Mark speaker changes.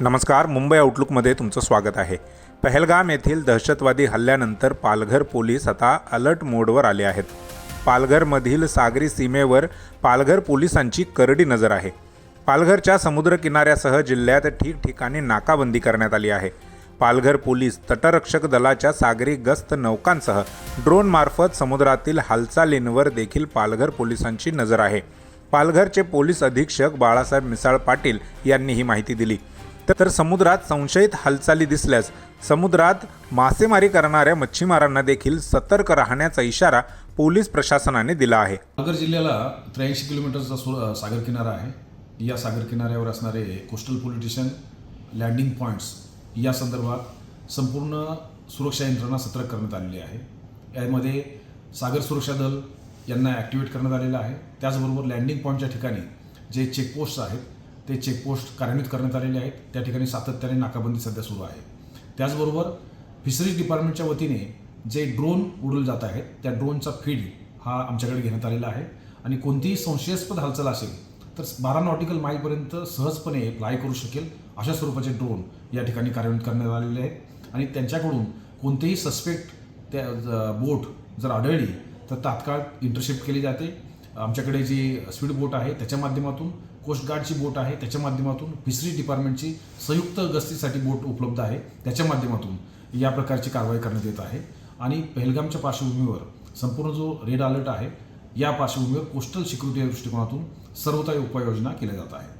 Speaker 1: नमस्कार मुंबई आउटलुकमध्ये तुमचं स्वागत आहे. पहलगाम येथील दहशतवादी हल्ल्यानंतर पालघर पोलीस आता अलर्ट मोडवर आले आहेत. पालघरमधील सागरी सीमेवर पालघर पोलिसांची करडी नजर आहे. पालघरच्या समुद्रकिनाऱ्यासह जिल्ह्यात ठिकठिकाणी नाकाबंदी करण्यात आली आहे. पालघर पोलीस तटरक्षक दलाच्या सागरी गस्त नौकांसह ड्रोनमार्फत समुद्रातील हालचालींवर देखील पालघर पोलिसांची नजर आहे. पालघरचे पोलीस अधीक्षक बाळासाहेब मिसाळ पाटील यांनी ही माहिती दिली. तर समुद्रात संशयित हालचाली दिसल्यास समुद्रात मासेमारी करणाऱ्या मच्छीमारांना देखील सतर्क राहण्याचा इशारा पोलीस प्रशासनाने दिला आहे.
Speaker 2: पालघर जिल्ह्याला त्र्याऐंशी किलोमीटरचा सु सागर किनारा आहे. या सागर किनाऱ्यावर असणारे कोस्टल पोलिटिशन लँडिंग पॉईंट्स या संदर्भात संपूर्ण सुरक्षा यंत्रणा सतर्क करण्यात आलेली आहे. यामध्ये सागर सुरक्षा दल यांना ॲक्टिवेट करण्यात आलेलं आहे. त्याचबरोबर लँडिंग पॉईंटच्या ठिकाणी जे चेकपोस्ट आहेत ते चेकपोस्ट कार्यान्वित करण्यात आलेले आहेत. त्या ठिकाणी सातत्याने नाकाबंदी सध्या सुरू आहे. त्याचबरोबर फिशरीज डिपार्टमेंटच्या वतीने जे ड्रोन उडवले जात आहेत त्या ड्रोनचा फीड हा आमच्याकडे घेण्यात आलेला आहे. आणि कोणतीही संशयास्पद हालचाल असेल तर बारा नॉटिकल माईलपर्यंत सहजपणे फ्लाय करू शकेल अशा स्वरूपाचे ड्रोन या ठिकाणी कार्यान्वित करण्यात आलेले आहेत. आणि त्यांच्याकडून कोणतेही सस्पेक्ट त्या बोट जर आढळली तर तात्काळ इंटरशिप्ट केली जाते. आमच्याकडे जी स्पीड बोट आहे त्याच्या माध्यमातून कोस्टगार्डची बोट आहे त्याच्या माध्यमातून फिशरीज डिपार्टमेंटची संयुक्त गस्तीसाठी बोट उपलब्ध आहे त्याच्या माध्यमातून या प्रकारची कारवाई करण्यात येत आहे. आणि पहलगामच्या पार्श्वभूमीवर संपूर्ण जो रेड अलर्ट आहे या पार्श्वभूमीवर कोस्टल सिक्युरिटी दृष्टिकोनातून सर्वता उपाययोजना केल्या जात आहेत.